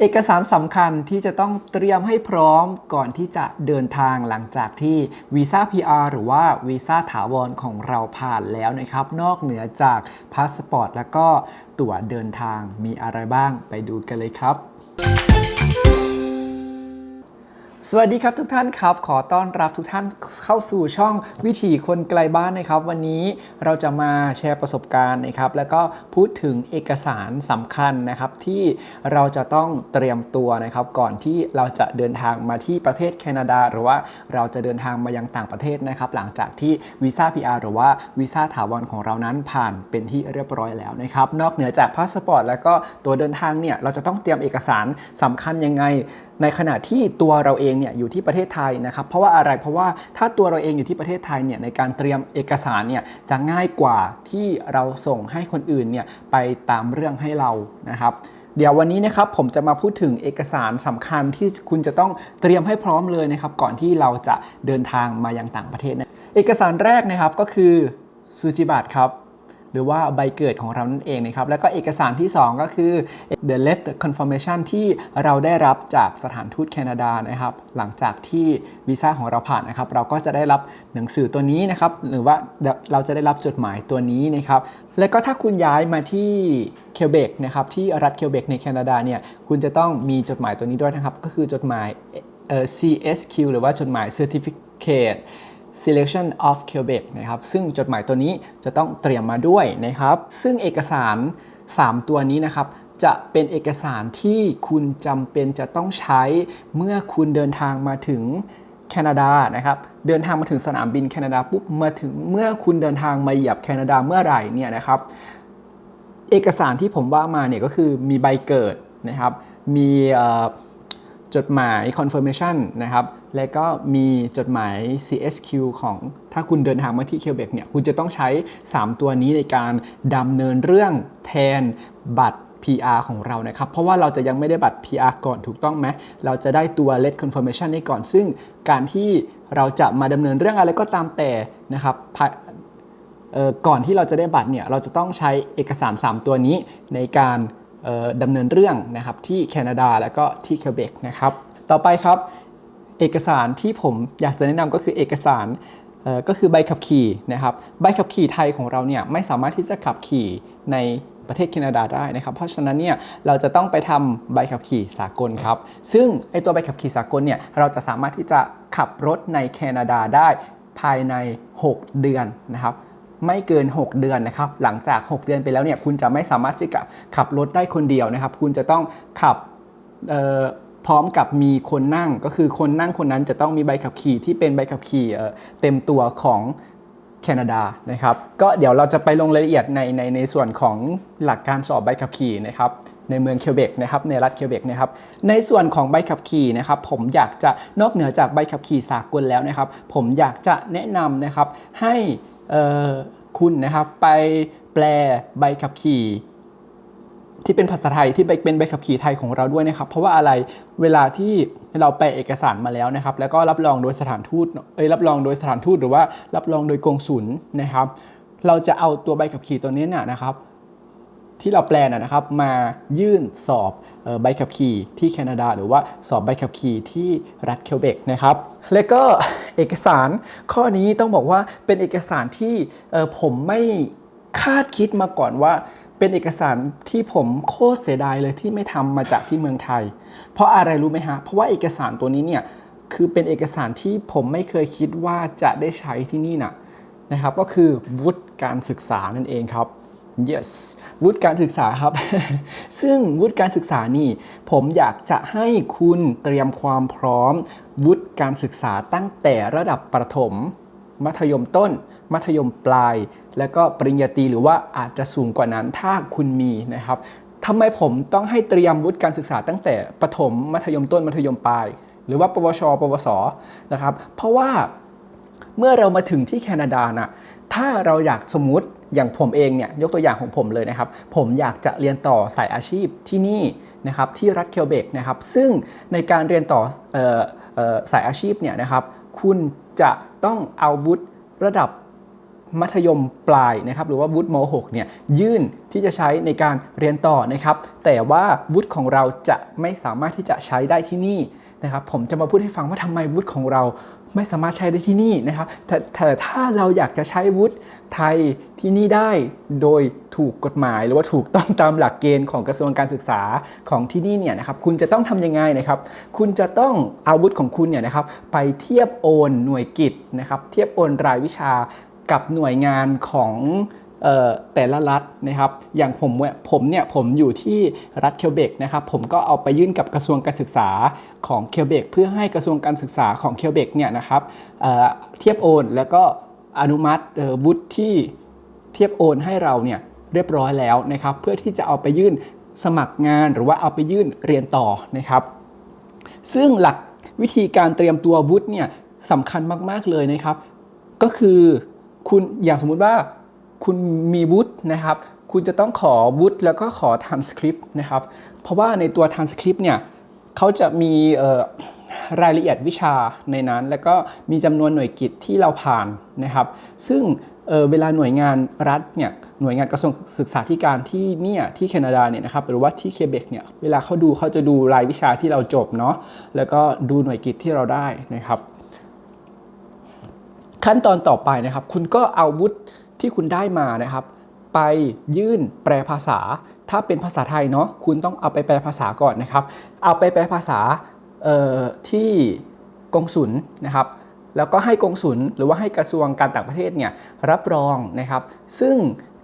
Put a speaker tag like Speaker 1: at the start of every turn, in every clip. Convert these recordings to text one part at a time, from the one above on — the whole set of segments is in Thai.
Speaker 1: เอกสารสำคัญที่จะต้องเตรียมให้พร้อมก่อนที่จะเดินทางหลังจากที่วีซ่า PR หรือว่าวีซ่าถาวรของเราผ่านแล้วนะครับ นอกเหนือจากพาสปอร์ตแล้วก็ตั๋วเดินทางมีอะไรบ้างไปดูกันเลยครับ สวัสดีครับทุกท่านครับ ขอต้อนรับทุกท่านเข้าสู่ช่องวิถีคนไกลบ้านนะครับ วันนี้เราจะมาแชร์ประสบการณ์นะครับ แล้วก็พูดถึงเอกสารสำคัญนะครับ ที่เราจะต้องเตรียมตัวนะครับ ก่อนที่เราจะเดินทางมาที่ประเทศแคนาดา หรือว่าเราจะเดินทางมายังต่างประเทศนะครับ หลังจากที่วีซ่า PR หรือว่าวีซ่าถาวรของเรานั้นผ่านเป็นที่เรียบร้อยแล้วนะครับนอกเหนือจากพาสปอร์ตแล้วก็ตัวเดินทางเนี่ยเราจะต้องเตรียมเอกสารสำคัญยังไง ในขณะที่ตัวเราเองเนี่ยอยู่ที่ประเทศไทยนะครับเพราะว่าอะไรเพราะว่าถ้าตัวเราเองอยู่ที่ประเทศไทยเนี่ยในการเตรียมเอกสารเนี่ยจะง่ายกว่าที่เราส่งให้คนอื่นเนี่ยไปตามเรื่องให้เรานะครับเดี๋ยววันนี้นะครับผมจะมาพูดถึงเอกสารสำคัญที่คุณจะต้องเตรียมให้พร้อมเลยนะครับก่อนที่เราจะเดินทางมายังต่างประเทศนะเอกสารแรกนะครับก็คือซูจิบัตรครับ หรือว่าใบเกิดของเรานั่นเองนะครับ แล้วก็เอกสารที่ 2 ก็คือ the letter confirmation ที่เราได้รับจากสถานทูตแคนาดานะครับ หลังจากที่วีซ่าของเราผ่านนะครับ เราก็จะได้รับหนังสือตัวนี้นะครับ หรือว่าเราจะได้รับจดหมายตัวนี้นะครับ แล้วก็ถ้าคุณย้ายมาที่เคเบกนะครับ ที่รัฐเคเบกในแคนาดาเนี่ย คุณจะต้องมีจดหมายตัวนี้ด้วยนะครับ ก็คือจดหมายเอ่อ CSQ หรือว่าจดหมาย certificate selection of Quebec นะครับซึ่งจดหมายตัวนี้จะต้องเตรียมมาด้วยนะครับ ซึ่งเอกสาร 3 ตัวนี้นะครับจะเป็นเอกสารที่คุณจำเป็นจะต้องใช้เมื่อคุณเดินทางมาถึงแคนาดานะครับเดินทางมาถึงสนามบินแคนาดาปุ๊บมาถึงเมื่อคุณเดินทางมาเหยียบแคนาดาเมื่อไหร่เนี่ยนะครับเอกสารที่ผมว่ามาเนี่ยก็คือมีใบเกิดนะครับมีจดหมาย confirmation นะครับ และก็มีจดหมาย CSQ ของถ้าคุณเดินทางมาที่เคเบกเนี่ย คุณจะต้องใช้ 3 ตัวนี้ในการดำเนินเรื่องแทนบัตร PR ของเรานะครับ เพราะว่าเราจะยังไม่ได้บัตร PR ก่อนถูกต้องไหม เราจะได้ตัว Let Confirmation นี้ก่อน ซึ่งการที่เราจะมาดำเนินเรื่องอะไรก็ตามแต่นะครับก่อนที่เราจะได้บัตรเนี่ย เราจะต้องใช้เอกสาร 3 ตัวนี้ในการดำเนินเรื่องนะครับที่แคนาดาและก็ที่เคเบกนะครับ ต่อไปครับ เอกสารที่ผมอยากจะแนะนำก็คือเอกสารก็คือใบขับขี่นะครับใบขับขี่ไทยของเราเนี่ยไม่สามารถที่จะขับขี่ในประเทศแคนาดาได้นะครับ เพราะฉะนั้นเนี่ยเราจะต้องไปทำใบขับขี่สากลครับ ซึ่งไอตัวใบขับขี่สากลเนี่ยเราจะสามารถที่จะขับรถในแคนาดาได้ภายใน 6 เดือนนะครับไม่เกิน 6 เดือนนะครับ หลังจาก 6 เดือนไปแล้วเนี่ยคุณจะไม่สามารถที่จะขับรถได้คนเดียวนะครับ คุณจะต้องขับ พร้อมกับมีคนนั่งก็คือคนนั่งคนนั้นจะต้องมีใบขับขี่ที่เป็นใบขับขี่เต็มตัวของแคนาดานะครับก็เดี๋ยวเราจะไปลงรายละเอียดในในในส่วนของหลักการสอบใบขับขี่นะครับในเมืองเคเบกนะครับในรัฐเคเบกนะครับในส่วนของใบขับขี่นะครับผมอยากจะนอกเหนือจากใบขับขี่สากลแล้วนะครับ ผมอยากจะแนะนำนะครับให้คุณนะครับไปแปลใบขับขี่ ที่เป็นภาษาไทยที่เป็นใบขับขี่ไทยของเราด้วยนะครับ เพราะว่าอะไรเวลาที่เราไปเอกสารมาแล้วนะครับ แล้วก็รับรองโดยสถานทูตเอ้ยรับรองโดยสถานทูตหรือว่ารับรองโดยกงสุลนะครับ เราจะเอาตัวใบขับขี่ตัวนี้เนี่ยนะครับ ที่เราแปลนะครับมายื่นสอบใบขับขี่ที่แคนาดา หรือว่าสอบใบขับขี่ที่รัฐเคเบกนะครับ และก็เอกสารข้อนี้ต้องบอกว่าเป็นเอกสารที่ผมไม่คาดคิดมาก่อนว่า เป็นเอกสารที่ผมโคตรเสียดายเลยที่ไม่ทำมาจากที่เมืองไทย เพราะอะไรรู้ไหมฮะ เพราะว่าเอกสารตัวนี้เนี่ยคือเป็นเอกสารที่ผมไม่เคยคิดว่าจะได้ใช้ที่นี่นะนะครับ ก็คือวุฒิการศึกษานั่นเองครับ yes วุฒิการศึกษาครับ ซึ่งวุฒิการศึกษานี่ ผมอยากจะให้คุณเตรียมความพร้อม วุฒิการศึกษาตั้งแต่ระดับประถม มัธยมต้น มัธยมปลาย แล้วก็ปริญญาตรีหรือว่าอาจจะสูงกว่านั้นถ้าคุณมีนะครับทำไมผมต้องให้เตรียมวุฒิการศึกษาตั้งแต่ประถมมัธยมต้นมัธยมปลาย หรือว่า ปวช ปวสนะครับ เพราะว่าเมื่อเรามาถึงที่แคนาดานะถ้าเราอยากสมมติอย่างผมเองเนี่ยยกตัวอย่างของผมเลยนะครับ ผมอยากจะเรียนต่อสายอาชีพที่นี่นะครับที่รัฐเคลเบกนะครับซึ่งในการเรียนต่อออสายอาชีพเนี่ยนะครับคุณจะต้องเอาวุฒิระดับ มัธยมปลายนะครับหรือว่าวุฒิม .6 เนี่ยยื่นที่จะใช้ในการเรียนต่อนะครับ แต่ว่าวุฒิของเราจะไม่สามารถที่จะใช้ได้ที่นี่นะครับ ผมจะมาพูดให้ฟังว่าทำไมวุฒิของเราไม่สามารถใช้ได้ที่นี่นะครับแต่แต่ถ้าเราอยากจะใช้วุฒิไทยที่นี่ได้โดยถูกกฎหมาย หรือว่าถูกต้องตามหลักเกณฑ์ของกระทรวงการศึกษาของที่นี่เนี่ยนะครับคุณจะต้องทำยังไงนะครับ คุณจะต้องอาวุธของคุณเนี่ยนะครับไปเทียบโอนหน่วยกิจนะครับ เทียบโอนรายวิชา กับหน่วยงานของแต่ละรัฐนะครับ อย่างผมผมเนี่ยผมอยู่ที่รัฐเคลเบกนะครับ ผมก็เอาไปยื่นกับกระทรวงการศึกษาของเคลเบกเพื่อให้กระทรวงการศึกษาของเคลเบกเนี่ยนะครับเเทียบโอนแล้วก็อนุมัติวุฒิที่เทียบโอนให้เราเนี่ยเรียบร้อยแล้วนะครับ เพื่อที่จะเอาไปยื่นสมัครงานหรือว่าเอาไปยื่นเรียนต่อนะครับ ซึ่งหลักวิธีการเตรียมตัววุฒิเนี่ยสำคัญมาก ๆ เลยนะครับ ก็คือ คุณอย่างสมมุติว่าคุณมีวุฒินะครับ คุณจะต้องขอวุฒิแล้วก็ขอ transcript นะครับ เพราะว่าในตัว transcript เนี่ยเขาจะมีรายละเอียดวิชาในนั้น แล้วก็มีจำนวนหน่วยกิจที่เราผ่านนะครับ ซึ่งเเวลาหน่วยงานรัฐเนี่ยหน่วยงานกระทรวงศึกษาธิการที่เนี่ยที่แคนาดาเนี่ยนะครับหรือว่าที่เคเบกเนี่ยเวลาเขาดูเขาจะดูรายวิชาที่เราจบเนาะแล้วก็ดูหน่วยกิจที่เราได้นะครับ ขั้นตอนต่อไปนะครับ คุณก็เอาวุฒิที่คุณได้มานะครับ ไปยื่นแปลภาษา ถ้าเป็นภาษาไทยเนาะคุณต้องเอาไปแปลภาษาก่อนนะครับ เอาไปแปลภาษาที่กงสุลนะครับแล้วก็ให้กงสุลหรือว่าให้กระทรวงการต่างประเทศเนี่ยรับรองนะครับ ซึ่ง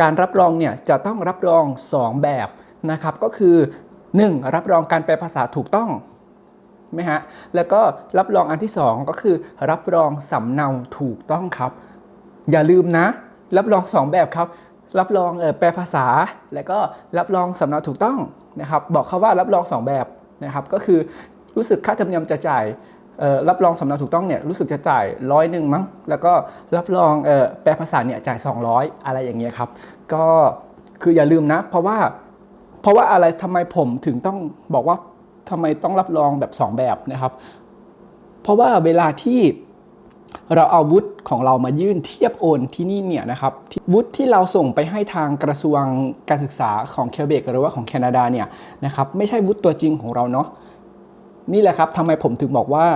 Speaker 1: การรับรองเนี่ยจะต้องรับรอง 2 แบบนะครับ ก็คือ 1. รับรองการแปลภาษาถูกต้อง ไหมฮะ แล้วก็รับรองอันที่ 2 ก็คือ รับรองสำเนาถูกต้องครับ อย่าลืมนะ รับรอง 2 แบบครับ รับรองแปลภาษา แล้วก็รับรองสำเนาถูกต้องนะครับ บอกเขาว่ารับรอง 2 แบบนะครับ ก็คือรู้สึกค่าธรรมเนียมจะจ่ายรับรองสำเนาถูกต้องเนี่ยรู้สึกจะจ่ายร้อยหนึ่งมั้ง แล้วก็รับรองแปลภาษาเนี่ยจ่าย 200 อะไรอย่างเงี้ยครับ ก็คืออย่าลืมนะ เพราะว่าเพราะว่าอะไรทำไมผมถึงต้องบอกว่า ทำไมต้องรับรองแบบ 2 แบบนะครับ เพราะว่าเวลาที่เราเอาวุฒิของเรามายื่นเทียบโอนที่นี่เนี่ยนะครับที่วุฒิที่เราส่งไปให้ทางกระทรวงการศึกษาของเคเบกหรือว่าของแคนาดาเนี่ยนะครับไม่ใช่วุฒิตัวจริงของเราเนาะนี่แหละครับทำไมผมถึงบอกว่า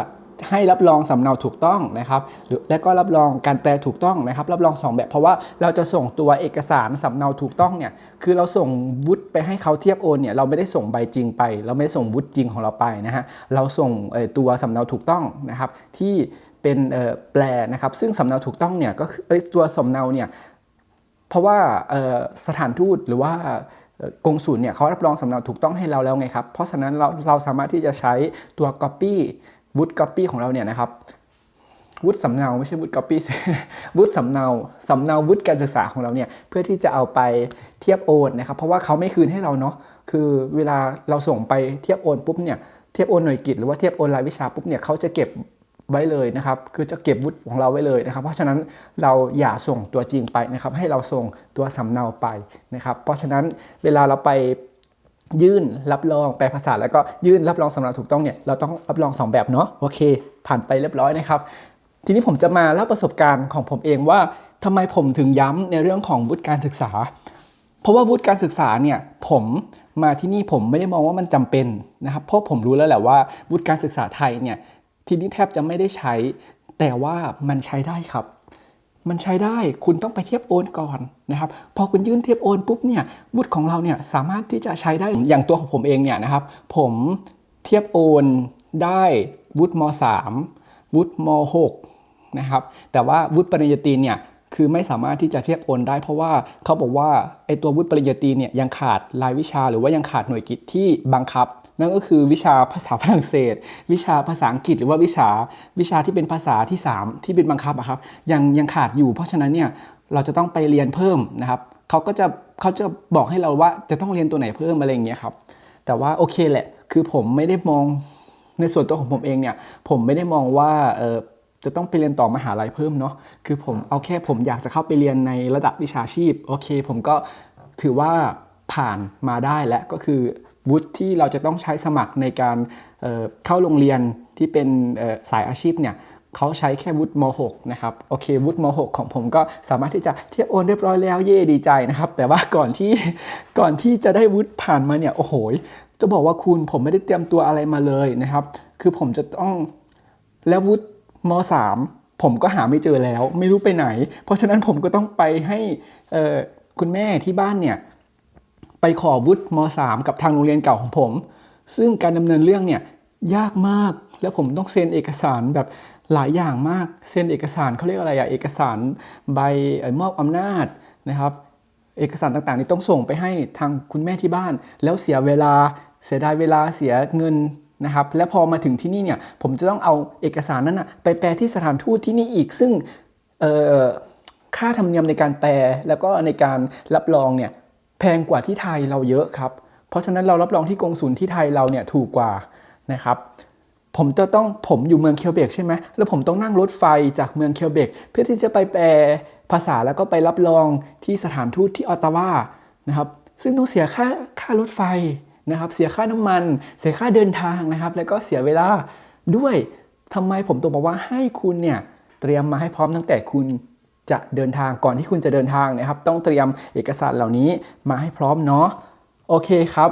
Speaker 1: ให้รับรองสำเนาถูกต้องนะครับหรือและก็รับรองการแปลถูกต้องนะครับ รับรองสองแบบเพราะว่าเราจะส่งตัวเอกสารสำเนาถูกต้องเนี่ยคือเราส่งวุฒิไปให้เขาเทียบโอนเนี่ยเราไม่ได้ส่งใบจริงไป เราไม่ได้ส่งวุฒิจริงของเราไปนะฮะเราส่งตัวสำเนาถูกต้องนะครับ ที่เป็นแปลนะครับ ซึ่งสำเนาถูกต้องเนี่ยก็คือตัวสำเนาเนี่ยเพราะว่าสถานทูตหรือว่าเอ่อกงสุลเนี่ยเขารับรองสำเนาถูกต้องให้เราแล้วไงครับ เพราะฉะนั้นเราเราสามารถที่จะใช้ตัว Copy วุฒิ Copy ของเราเนี่ยนะครับวุฒิสำเนาไม่ใช่วุฒิ Copy วุฒิสำเนาสำเนาวุฒิการศึกษาของเราเนี่ยเพื่อที่จะเอาไปเทียบโอนนะครับ เพราะว่าเขาไม่คืนให้เราเนาะคือเวลาเราส่งไปเทียบโอนปุ๊บเนี่ยเทียบโอนหน่วยกิจหรือว่าเทียบโอนรายวิชาปุ๊บเนี่ยเขาจะเก็บไว้เลยนะครับ คือจะเก็บวุฒิของเราไว้เลยนะครับ เพราะฉะนั้นเราอย่าส่งตัวจริงไปนะครับ ให้เราส่งตัวสำเนาไปนะครับ เพราะฉะนั้นเวลาเราไป ยื่นรับรองแปลภาษาแล้วก็ยื่นรับรองสำเนาถูกต้องเนี่ยเราต้องรับรอง 2 แบบเนาะโอเค ผ่านไปเรียบร้อยนะครับ ทีนี้ผมจะมาเล่าประสบการณ์ของผมเองว่าทำไมผมถึงย้ำในเรื่องของวุฒิการศึกษา เพราะว่าวุฒิการศึกษาเนี่ยผมมาที่นี่ผมไม่ได้มองว่ามันจำเป็นนะครับเพราะผมรู้แล้วแหละว่าวุฒิการศึกษาไทยเนี่ยที่นี่แทบจะไม่ได้ใช้ แต่ว่ามันใช้ได้ครับ มันใช้ได้คุณต้องไปเทียบโอนก่อนนะครับพอคุณยื่นเทียบโอนปุ๊บเนี่ยวุฒิของเราเนี่ยสามารถที่จะใช้ได้อย่างตัวของผมเองเนี่ยนะครับ ผมเทียบโอนได้วุฒิม .3 วุฒิม .6 นะครับแต่ว่าวุฒิปริญญาตรีเนี่ยคือไม่สามารถที่จะเทียบโอนได้เพราะว่าเขาบอกว่าไอตัววุฒิปริญญาตรีเนี่ยยังขาดรายวิชาหรือว่ายังขาดหน่วยกิจที่บังคับ นั่นก็คือวิชาภาษาฝรั่งเศส วิชาภาษาอังกฤษหรือว่าวิชาวิชาที่เป็นภาษาที่ 3 ที่เป็นบังคับอะครับยังยังขาดอยู่ เพราะฉะนั้นเนี่ยเราจะต้องไปเรียนเพิ่มนะครับเขาก็จะเขาจะบอกให้เราว่าจะต้องเรียนตัวไหนเพิ่มอะไรอย่างเงี้ยครับแต่ว่าโอเคแหละคือผมไม่ได้มองในส่วนตัวของผมเองเนี่ยผมไม่ได้มองว่าเออจะต้องไปเรียนต่อมหาลัยเพิ่มเนาะคือผมเอาแค่ผมอยากจะเข้าไปเรียนในระดับวิชาชีพโอเค ผมก็ถือว่าผ่านมาได้และก็คือ วุฒิที่เราจะต้องใช้สมัครในการเเข้าโรงเรียนที่เป็นสายอาชีพเนี่ยเขาใช้แค่วุฒิม .6 นะครับโอเควุฒิม .6 ของผมก็สามารถที่จะเทียบโอนเรียบร้อยแล้วเย่ดีใจนะครับ แต่ว่าก่อนที่ก่อนที่จะได้วุฒิผ่านมาเนี่ยโอ้โหจะบอกว่าคุณผมไม่ได้เตรียมตัวอะไรมาเลยนะครับ คือผมจะต้องแล้ววุฒิม .3 ผมก็หาไม่เจอแล้ว ไม่รู้ไปไหน เพราะฉะนั้นผมก็ต้องไปให้คุณแม่ที่บ้านเนี่ย ไปขอวุฒิม .3 กับทางโรงเรียนเก่าของผม ซึ่งการดำเนินเรื่องเนี่ยยากมากแล้วผมต้องเซ็นเอกสารแบบหลายอย่างมากเซ็นเอกสารเขาเรียกอะไรอะเอกสารใบมอบอำนาจนะครับเอกสารต่างๆนี่ต้องส่งไปให้ทางคุณแม่ที่บ้าน แล้วเสียเวลาเสียดายเวลาเสียเงินนะครับและพอมาถึงที่นี่เนี่ยผมจะต้องเอาเอกสารนั้นนะไปแปลที่สถานทูตที่นี่อีกซึ่งค่าธรรมเนียมในการแปลแล้วก็ในการรับรองเนี่ย แพงกว่าที่ไทยเราเยอะครับ เพราะฉะนั้นเรารับรองที่กงสุลที่ไทยเราเนี่ยถูกกว่านะครับผมจะต้องผมอยู่เมืองเคลเบกใช่ไหมแล้วผมต้องนั่งรถไฟจากเมืองเคลเบก เพื่อที่จะไปแปลภาษาแล้วก็ไปรับรองที่สถานทูตที่ออตตาวานะครับ ซึ่งต้องเสียค่าค่ารถไฟนะครับ เสียค่าน้ำมัน เสียค่าเดินทางนะครับ แล้วก็เสียเวลาด้วยทำไมผมต้องบอกว่าให้คุณเนี่ยเตรียมมาให้พร้อมตั้งแต่คุณ จะเดินทางก่อนที่คุณจะเดินทางนะครับ ต้องเตรียมเอกสารเหล่านี้มาให้พร้อมเนาะโอเคครับ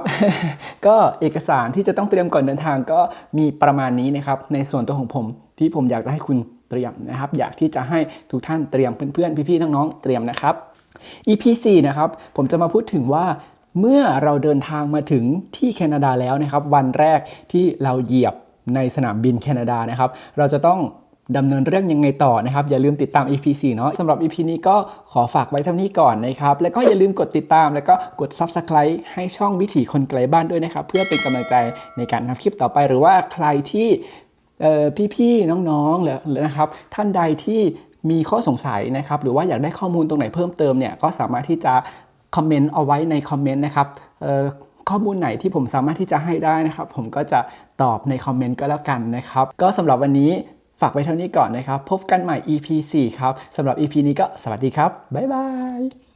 Speaker 1: ก็เอกสารที่จะต้องเตรียมก่อนเดินทางก็มีประมาณนี้นะครับ ในส่วนตัวของผมที่ผมอยากจะให้คุณเตรียมนะครับ อยากที่จะให้ทุกท่านเตรียมเพื่อนๆพี่ๆน้องๆเตรียมนะครับ EP 4นะครับ ผมจะมาพูดถึงว่าเมื่อเราเดินทางมาถึงที่แคนาดาแล้วนะครับ วันแรกที่เราเหยียบในสนามบินแคนาดานะครับ เราจะต้อง ดำเนินเรื่องยังไงต่อนะครับ อย่าลืมติดตาม EP 4 เนาะสำหรับ EP นี้ก็ขอฝากไว้เท่านี้ก่อนนะครับ แล้วก็อย่าลืมกดติดตาม แล้วก็กด Subscribe ให้ช่องวิถีคนไกลบ้านด้วยนะครับ เพื่อเป็นกำลังใจในการทำคลิปต่อไป หรือว่าใครที่พี่ๆน้องๆหรือนะครับ ท่านใดที่มีข้อสงสัยนะครับ หรือว่าอยากได้ข้อมูลตรงไหนเพิ่มเติมเนี่ยก็สามารถที่จะคอมเมนต์เอาไว้ในคอมเมนต์นะครับข้อมูลไหนที่ผมสามารถที่จะให้ได้นะครับ ผมก็จะตอบในคอมเมนต์ก็แล้วกันนะครับ ก็สำหรับวันนี้ ฝากไว้เท่านี้ก่อนนะครับ พบกันใหม่ EP 4 ครับสำหรับ EP นี้ก็สวัสดีครับ บ๊ายบาย